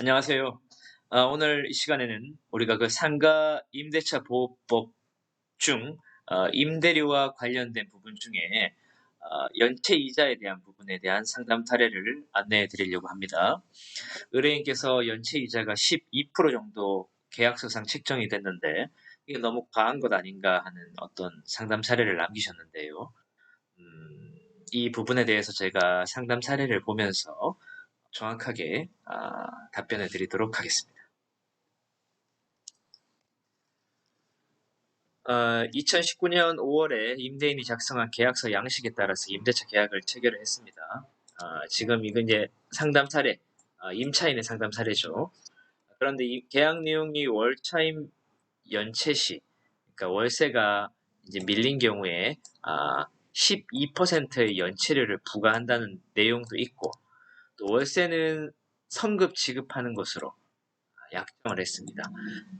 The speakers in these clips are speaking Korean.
안녕하세요. 아, 오늘 이 시간에는 우리가 그 상가 임대차 보호법 중 어, 임대료와 관련된 부분 중에 어, 연체 이자에 대한 부분에 대한 상담 사례를 안내해 드리려고 합니다. 의뢰인께서 연체 이자가 12% 정도 계약서상 책정이 됐는데 이게 너무 과한 것 아닌가 하는 어떤 상담 사례를 남기셨는데요. 음, 이 부분에 대해서 제가 상담 사례를 보면서 정확하게 아, 답변을 드리도록 하겠습니다. 어, 2019년 5월에 임대인이 작성한 계약서 양식에 따라서 임대차 계약을 체결을 했습니다. 아, 지금 이건 이제 상담 사례, 아, 임차인의 상담 사례죠. 그런데 이 계약 내용이 월차임 연체 시, 그러니까 월세가 이제 밀린 경우에 아, 12%의 연체료를 부과한다는 내용도 있고, 또 월세는 성급 지급하는 것으로 약정을 했습니다.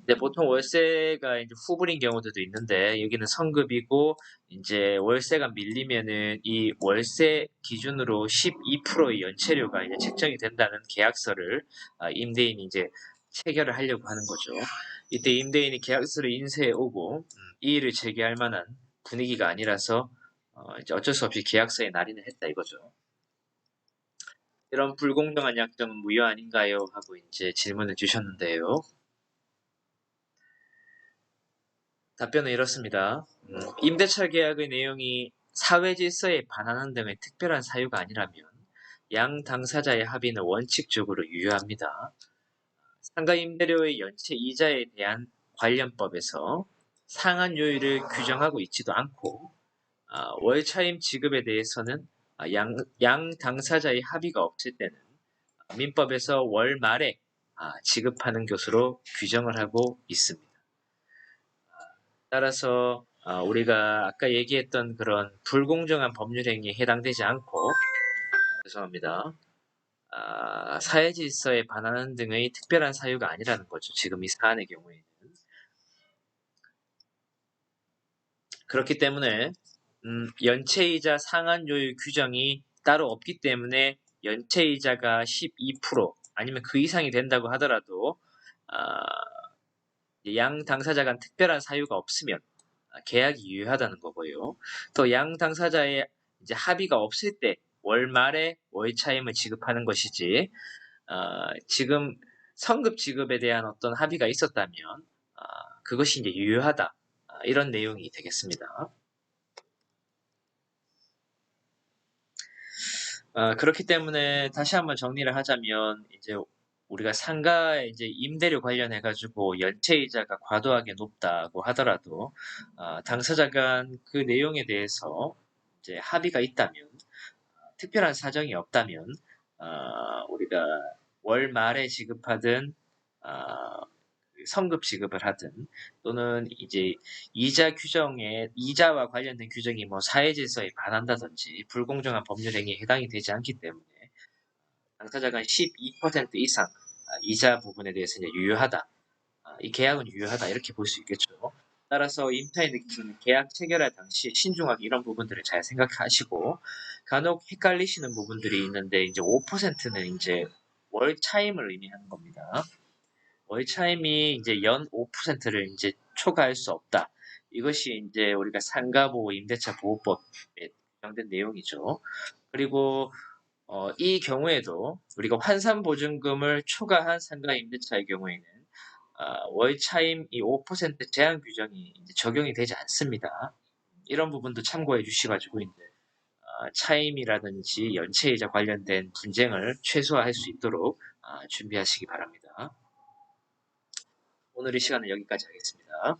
근데 보통 월세가 이제 후불인 경우들도 있는데 여기는 성급이고 이제 월세가 밀리면은 이 월세 기준으로 12%의 연체료가 이제 책정이 된다는 계약서를 아, 임대인이 이제 체결을 하려고 하는 거죠. 이때 임대인이 계약서를 인쇄해 오고 음, 이 일을 제기할 만한 분위기가 아니라서 어, 어쩔 수 없이 계약서에 날인을 했다 이거죠. 이런 불공정한 약정은 무효 아닌가요? 하고 이제 질문을 주셨는데요. 답변은 이렇습니다. 음, 임대차 계약의 내용이 사회 질서에 반하는 등의 특별한 사유가 아니라면 양 당사자의 합의는 원칙적으로 유효합니다. 상가 임대료의 연체 이자에 대한 관련법에서 상한 요율을 규정하고 있지도 않고 아, 월차임 지급에 대해서는 아, 양, 양 당사자의 합의가 없을 때는 민법에서 월 말에 아, 지급하는 것으로 규정을 하고 있습니다. 따라서 아, 우리가 아까 얘기했던 그런 불공정한 법률 행위에 해당되지 않고 죄송합니다. 사회 질서에 반하는 등의 특별한 사유가 아니라는 거죠. 지금 이 사안의 경우에는 그렇기 때문에 음, 연체이자 상한요율 규정이 따로 없기 때문에 연체이자가 12% 아니면 그 이상이 된다고 하더라도 아, 양 당사자 간 특별한 사유가 없으면 계약이 유효하다는 거고요. 또 양 당사자의 이제 합의가 없을 때 월말에 월차임을 지급하는 것이지 어, 지금 성급 지급에 대한 어떤 합의가 있었다면 어, 그것이 이제 유효하다 어, 이런 내용이 되겠습니다. 어, 그렇기 때문에 다시 한번 정리를 하자면 이제 우리가 상가의 이제 임대료 관련해 가지고 연체이자가 과도하게 높다고 하더라도 어, 당사자 간 그 내용에 대해서 이제 합의가 있다면 어, 특별한 사정이 없다면 어, 우리가 월 말에 지급하든 어, 성급 지급을 하든 또는 이제 이자 규정에 이자와 관련된 규정이 뭐 사회 질서에 반한다든지 불공정한 법률 행위에 해당이 되지 않기 때문에 당사자가 12% 이상 아, 이자 부분에 대해서 이제 유효하다. 아, 이 계약은 유효하다 이렇게 볼 수 있겠죠. 따라서 임차인들께서는 계약 체결할 당시 신중하게 이런 부분들을 잘 생각하시고 간혹 헷갈리시는 부분들이 있는데 이제 5%는 이제 월 차임을 의미하는 겁니다. 월 차임이 이제 연 5%를 이제 초과할 수 없다. 이것이 이제 우리가 상가보호 임대차 보호법에 규정된 내용이죠. 그리고 어, 이 경우에도 우리가 환산 보증금을 초과한 상가 임대차의 경우에는 어, 월 차임 이 5% 제한 규정이 적용이 되지 않습니다. 이런 부분도 참고해 주시가지고 이제 어, 차임이라든지 연체이자 관련된 분쟁을 최소화할 수 있도록 어, 준비하시기 바랍니다. 오늘 의 시간은 여기까지 하겠습니다.